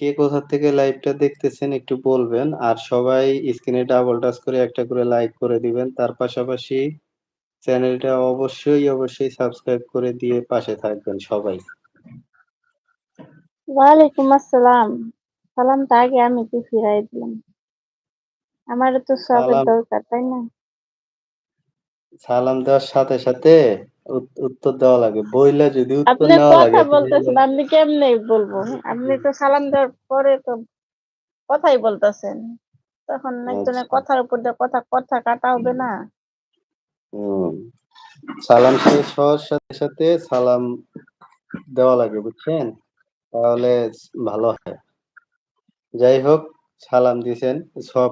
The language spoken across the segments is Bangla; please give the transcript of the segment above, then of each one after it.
কে কোথা থেকে লাইভটা দেখতেছেন একটু বলবেন। আর সবাই স্ক্রিনে ডাবল টাচ করে একটা করে লাইক করে দিবেন। তার পাশাপাশি চ্যানেলটা অবশ্যই, অবশ্যই সাবস্ক্রাইব করে দিয়ে পাশে থাকবেন সবাই। ওয়ালাইকুম আসসালাম। সালামটা আগে আমি কি ফিরাই দিলাম। আমারও তো সবের দরকার, তাই না? সালাম দেওয়ার সাথে, সাথে উত্তর দেওয়া লাগে। বইলা যদি উত্তর আপনি নেওয়া কথা বলতেছেন, আমি কেমনে বলব? আপনি তো সালাম দেওয়ার পরে তো কথাই বলতেছেন। তখন একজনের আচ্ছা। কথার উপর দিয়ে কথা, কথা কাটা হবে না? সালাম শেষ হওয়ার সাথে, সাথে সালাম দেওয়া লাগে বুঝছেন? তাহলে ভালো হয়। যাই হোক সালাম দিছেন সব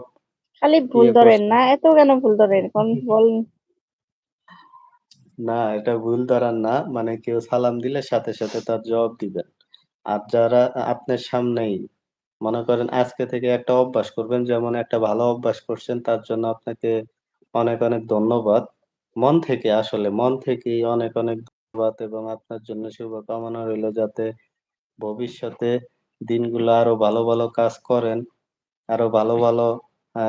খালি ভুল ইয়ে ধরেন না, এত কেন ভুল ধরেন? কোন বলেন। না এটা ভুল ধরার না। মানে কেউ সালাম দিলে সাথে, সাথে তার জবাব দিবেন। আর যারা আপনার সামনেই মনে করেন আজকে থেকে একটা অভ্যাস করবেন যেমন একটা ভালো অভ্যাস করছেন তার জন্য আপনাকে অনেক, অনেক ধন্যবাদ। মন থেকে আসলে মন থেকেই অনেক, অনেক ধন্যবাদ এবং আপনার জন্য শুভকামনা রইল যাতে ভবিষ্যতে দিনগুলো আরও ভালো, ভালো কাজ করেন। আরও ভালো, ভালো আ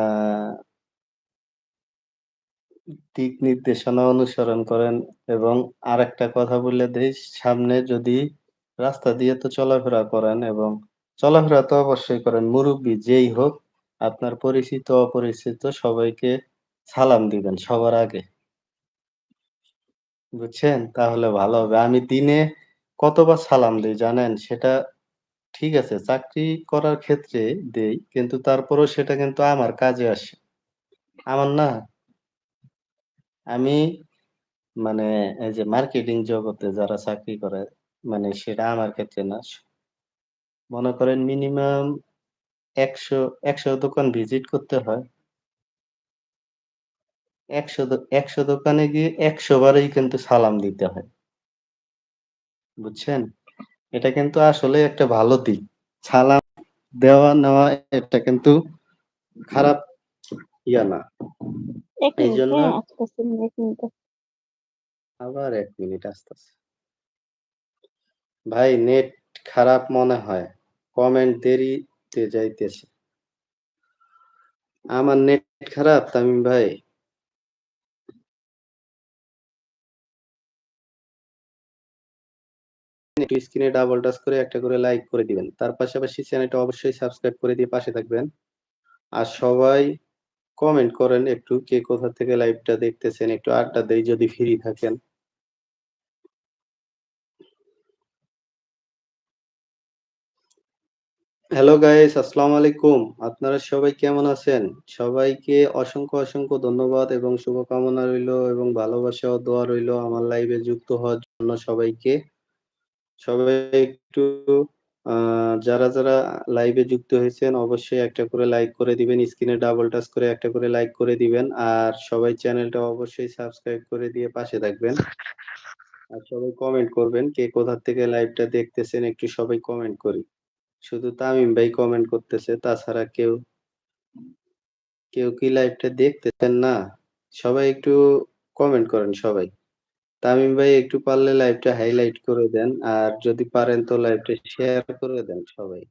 দিক নির্দেশনা অনুসরণ করেন এবং আরেকটা কথা বলে দেই, সামনে যদি রাস্তা দিয়ে তো চলাফেরা করেন এবং চলাফেরা তো অবশ্যই করেন। মুরুব্বি যেই হোক, আপনার পরিচিত, অপরিচিত সবাইকে সালাম দিবেন সবার আগে। বুঝছেন? তাহলে ভালো হবে। আমি দিনে কতবার সালাম দিই জানেন? সেটা ঠিক আছে, চাকরি করার ক্ষেত্রে দেই। কিন্তু তারপরেও সেটা কিন্তু আমার কাজে আসে। আমার না আমি মানে এই যে মার্কেটিং জগতে যারা চাকরি করে মানে সেটা আমার ক্ষেত্রে না। মনে করেন মিনিমাম একশো একশো দোকান ভিজিট করতে হয়। ১০০ দো ১০০ দোকানে গিয়ে একশো বারেই কিন্তু সালাম দিতে হয়। বুঝছেন? এটা কিন্তু আসলে একটা ভালো দিক। সালাম দেওয়া নেওয়া এটা কিন্তু খারাপ ইয়া না। ১ মিনিট এইজন্য হ্যাঁ, আসতেছি ১ মিনিট। আবার ১ মিনিট আসতেছে। ভাই নেট খারাপ মনে হয়। কমেন্ট দেরিতে যাইতেছে। আমার নেট খারাপ তামিম ভাই? স্ক্রিনে ডাবল টাচ করে একটা করে লাইক করে দিবেন। তার পাশাপাশি চ্যানেলটা অবশ্যই সাবস্ক্রাইব করে দিয়ে পাশে থাকবেন। আর সবাই কমেন্ট করেন একটু কে কোথা থেকে লাইভটা দেখতেছেন একটু আড্ডা দেই যদি ফ্রি থাকেন। হ্যালো গাইস আসসালামু আলাইকুম। আপনারা সবাই কেমন আছেন? সবাইকে অসংখ্য, অসংখ্য ধন্যবাদ এবং শুভকামনা রইল এবং ভালোবাসা ও দোয়া রইল আমার লাইভে যুক্ত হওয়ার জন্য সবাইকে। সবাই একটু যারা, যারা লাইভে যুক্ত হয়েছেন অবশ্যই একটা করে লাইক করে দিবেন। স্ক্রিনে ডাবল টাচ করে একটা করে লাইক করে দিবেন। আর সবাই চ্যানেলটা অবশ্যই সাবস্ক্রাইব করে দিয়ে পাশে থাকবেন। আর সবাই কমেন্ট করবেন কে কোথা থেকে লাইভটা দেখতেছেন একটু সবাই কমেন্ট করি। শুধু তামিম ভাই কমেন্ট করতেছে তাছাড়া কেউ কেউ কি লাইভটা দেখতেছেন না? সবাই একটু কমেন্ট করেন সবাই। তামিম ভাই, একটু পারলে লাইভটা হাইলাইট করে দেন। আর যদি পারেন তো লাইভটা শেয়ার করে দেন সবাই।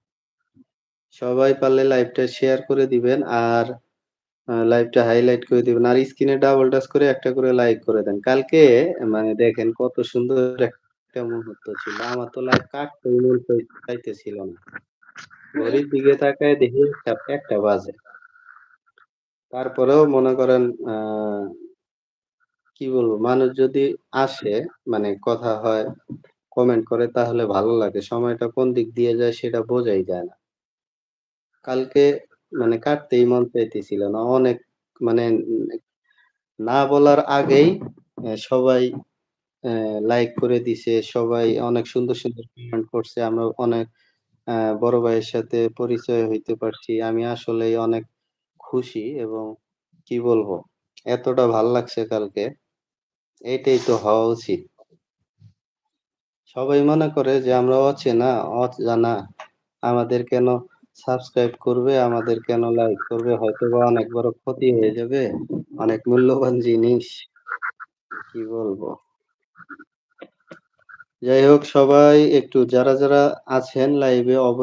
সবাই পারলে লাইভটা শেয়ার করে দিবেন আর লাইভটা হাইলাইট করে দিবেন। আর স্ক্রিনে ডাবল টাচ করে একটা করে লাইক করে দেন। কালকে মানে দেখেন কত সুন্দর একটা মুহূর্ত ছিল। আমার তো লাইভ কাটতে মন চাই চাইতেছিল না। ঘড়ির দিকে তাকায় দেখি একটা বাজে। তারপরেও মনে করেন আ কি বলব? মানুষ যদি আসে মানে কথা হয়, কমেন্ট করে তাহলে ভালো লাগে। সময়টা কোন দিক দিয়ে যায় সেটা বোঝাই যায় না। কালকে মানে কাটতেই মন চাইতেছিল না। অনেক মানে না বলার আগেই সবাই লাইক করে দিছে। সবাই অনেক সুন্দর, সুন্দর কমেন্ট করছে। আমরা অনেক বড় ভাইয়ের সাথে পরিচয় হইতে পারছি। আমি আসলেই অনেক খুশি এবং কি বলব? এতটা ভালো লাগছে কালকে। এইটাই তো হওয়া উচিত। সবাই মনে করে যে আমরা অচেনা, অজানা। আমাদের কেন সাবস্ক্রাইব করবে, আমাদের কেন লাইক করবে? হয়তো বা অনেক বড় ক্ষতি হয়ে যাবে। অনেক মূল্যবান জিনিস। কি বলব? যাই হোক সবাই একটু যারা, যারা আছেন লাইভে অব